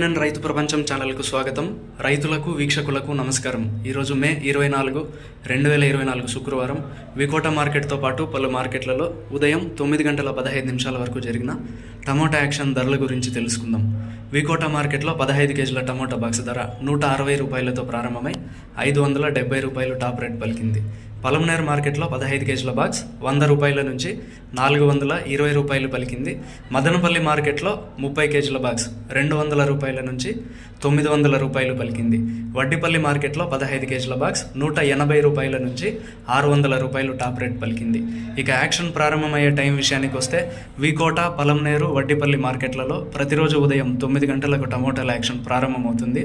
PNN రైతు ప్రపంచం ఛానల్కు స్వాగతం. రైతులకు వీక్షకులకు నమస్కారం. ఈరోజు మే ఇరవై నాలుగు రెండు వేల ఇరవై నాలుగు శుక్రవారం. వికోట మార్కెట్తో పాటు పలు మార్కెట్లలో ఉదయం తొమ్మిది గంటల పదహైదు నిమిషాల వరకు జరిగిన టమోటా యాక్షన్ ధరల గురించి తెలుసుకుందాం. వికోట మార్కెట్లో పదహైదు కేజీల టమోటా బాక్స్ ధర నూట అరవై రూపాయలతో ప్రారంభమై ఐదు వందల డెబ్బై రూపాయలు టాప్ రేట్ పలికింది. పలమనేర్ మార్కెట్లో పదహైదు కేజీల బాక్స్ వంద రూపాయల నుంచి నాలుగు వందల ఇరవై రూపాయలు పలికింది. మదనపల్లి మార్కెట్లో ముప్పై కేజీల బాక్స్ రెండు వందల రూపాయల నుంచి తొమ్మిది వందల రూపాయలు పలికింది. వడ్డిపల్లి మార్కెట్లో పదహైదు కేజీల బాక్స్ నూట ఎనభై రూపాయల నుంచి ఆరు వందల రూపాయలు టాప్ రేట్ పలికింది. ఇక యాక్షన్ ప్రారంభమయ్యే టైం విషయానికి వస్తే వికోట పలంనేరు వడ్డిపల్లి మార్కెట్లలో ప్రతిరోజు ఉదయం తొమ్మిది గంటలకు టమోటాల యాక్షన్ ప్రారంభమవుతుంది.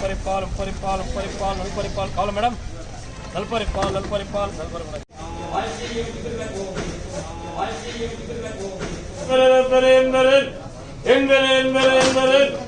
பரிப்பால் பரிப்பால் பரிப்பால் நல்பரிப்பால் காலம் மேடம் நல்பரிப்பால் நல்பரிப்பால் நல்பரி மேடம் எங்கள் எங்கள் எங்கள்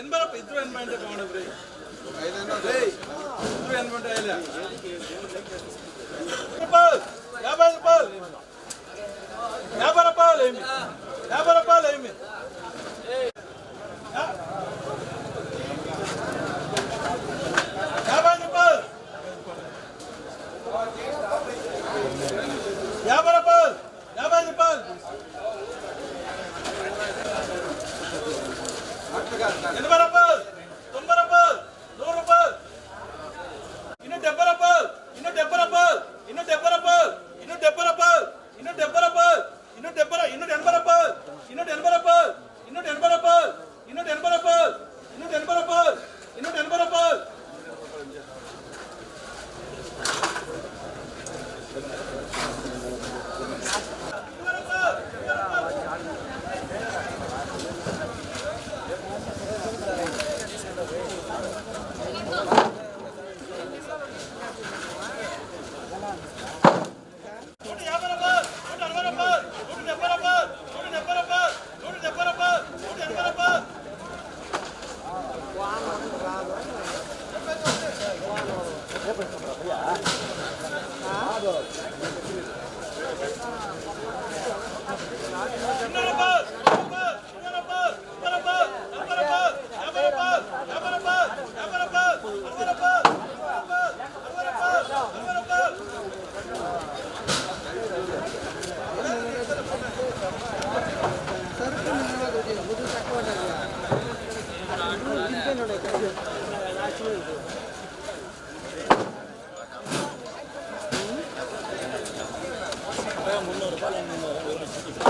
ಎನ್ಬರಪ್ಪ ಇದ್ರು ಎನ್ಬಂಡೆ ಮಾಡಿದ್ರಿ ಇದ್ರು ಎನ್ಬಂಡೆ ಇಲ್ಲ 頑張れ!バレンのお。